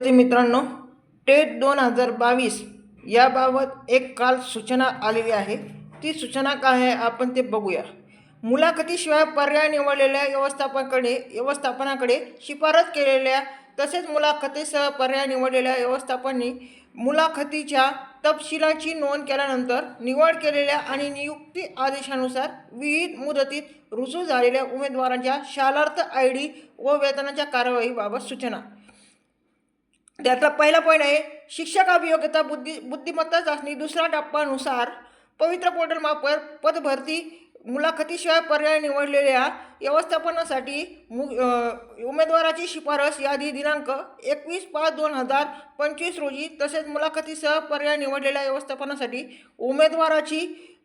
विद्यार्थी मित्रांनो टेट दोन हजार बावीस याबाबत एक काल सूचना आलेली आहे. ती सूचना काय आहे आपण ते बघूया. मुलाखतीशिवाय पर्याय निवडलेल्या व्यवस्थापनाकडे व्यवस्थापनाकडे शिफारस केलेल्या तसेच मुलाखतीसह पर्याय निवडलेल्या व्यवस्थापनांनी मुलाखतीच्या तपशिलाची नोंद केल्यानंतर निवड केलेल्या आणि नियुक्ती आदेशानुसार विविध मुदतीत रुजू झालेल्या उमेदवारांच्या शालार्थ आय डी व वेतनाच्या कारवाईबाबत सूचना. त्यातला पहिला पॉईंट आहे शिक्षक अभियोग्यता बुद्धी बुद्धिमत्ता चाचणी. दुसरा टप्पानुसार पवित्र पोर्टल मार्फत पदभरती मुलाखतीशिवाय पर्याय निवडलेल्या व्यवस्थापनासाठी मु उमेदवाराची शिफारस यादी दिनांक एकवीस पाच दोन हजार पंचवीस रोजी तसेच मुलाखतीसह पर्याय निवडलेल्या व्यवस्थापनासाठी उमेदवाराची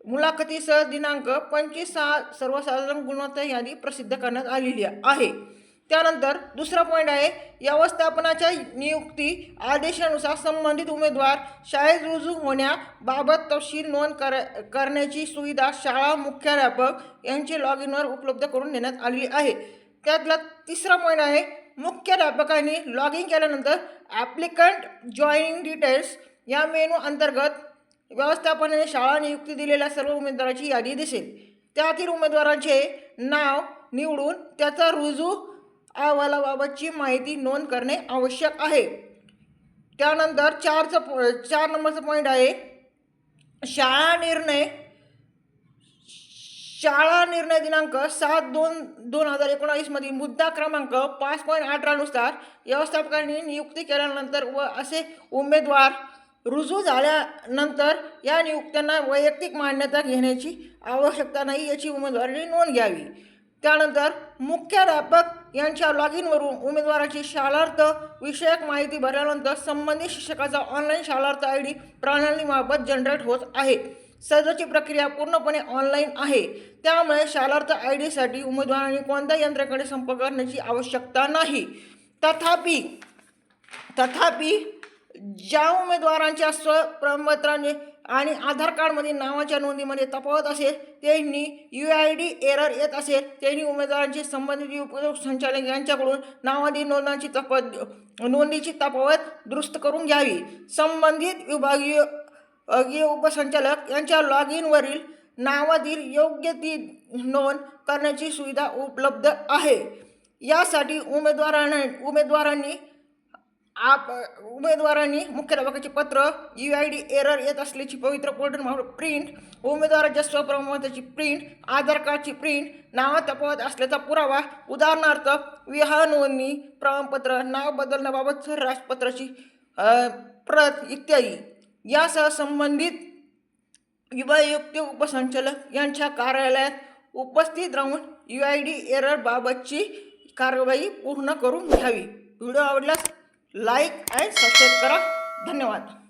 मुलाखतीसह दिनांक पंचवीस सहा सर्वसाधारण गुणवत्ता यादी प्रसिद्ध करण्यात आलेली आहे. त्यानंतर दुसरा पॉईंट आहे व्यवस्थापनाच्या नियुक्ती आदेशानुसार संबंधित उमेदवार शाळेत रुजू होण्याबाबत तपशील नोंद कर करण्याची सुविधा शाळा मुख्याध्यापक यांचे लॉग इनवर उपलब्ध करून देण्यात आलेली आहे. त्यातला तिसरा पॉईंट आहे मुख्याध्यापकांनी लॉग इन केल्यानंतर ॲप्लिकंट जॉईनिंग डिटेल्स या मेनू अंतर्गत व्यवस्थापनाने शाळा नियुक्ती दिलेल्या सर्व उमेदवारांची यादी दिसेल. त्यातील उमेदवारांचे नाव निवडून त्याचा रुजू अहवालाबाबतची माहिती नोंद करणे आवश्यक आहे. त्यानंतर चारचं पॉ चार नंबरचं पॉईंट आहे. शाळा निर्णय शाळा निर्णय दिनांक सात दोन दोन हजार एकोणावीसमधील मुद्दा क्रमांक पाच पॉईंट अठरानुसार व्यवस्थापकांनी नियुक्ती केल्यानंतर व असे उमेदवार रुजू झाल्यानंतर या नियुक्त्यांना वैयक्तिक मान्यता घेण्याची आवश्यकता नाही याची उमेदवारांनी नोंद घ्यावी. त्यानंतर मुख्याध्यापक यांच्या लॉग इनवरून उमेदवाराची शालार्थ विषयक माहिती भरल्यानंतर संबंधित शिक्षकाचा ऑनलाईन शालार्थ आय डी प्रणालीमार्फत जनरेट होत आहे. सदरची प्रक्रिया पूर्णपणे ऑनलाईन आहे. त्यामुळे शालार्थ आय डीसाठी उमेदवारांनी कोणत्या यंत्राकडे संपर्क करण्याची आवश्यकता नाही? तथापि तथापि ज्या उमेदवारांच्या स्वप्रपत्राने आणि आधार कार्डमध्ये नावाच्या नोंदीमध्ये तफावत असेल त्यांनी यू आय डी एरर येत असेल त्यांनी उमेदवारांशी संबंधित उपयोग संचालक यांच्याकडून नावादी नोंदांची तफावत नोंदीची तफावत दुरुस्त करून घ्यावी. संबंधित विभागीय विभागीय उपसंचालक यांच्या लॉग इनवरील नावातील योग्य ती नोंद करण्याची सुविधा उपलब्ध आहे. यासाठी उमेदवारांना उमेदवारांनी आप उमेदवारांनी मुख्याध्यापकाचे पत्र यू आय डी एरर येत असल्याची पवित्र पोर्टल प्रिंट उमेदवाराच्या स्वप्रमाणाची प्रिंट आधार कार्डची प्रिंट नावात तफावत असल्याचा पुरावा उदाहरणार्थ विवाह नोंदणी प्रमाणपत्र नाव बदलण्याबाबत राजपत्राची प्रत इत्यादी. यासह संबंधित विभागयुक्त उपसंचालक यांच्या कार्यालयात उपस्थित राहून यू आय डी एररबाबतची कारवाई पूर्ण करून घ्यावी. व्हिडिओ आवडल्यास लाईक अँड सबस्क्राईब करा. धन्यवाद.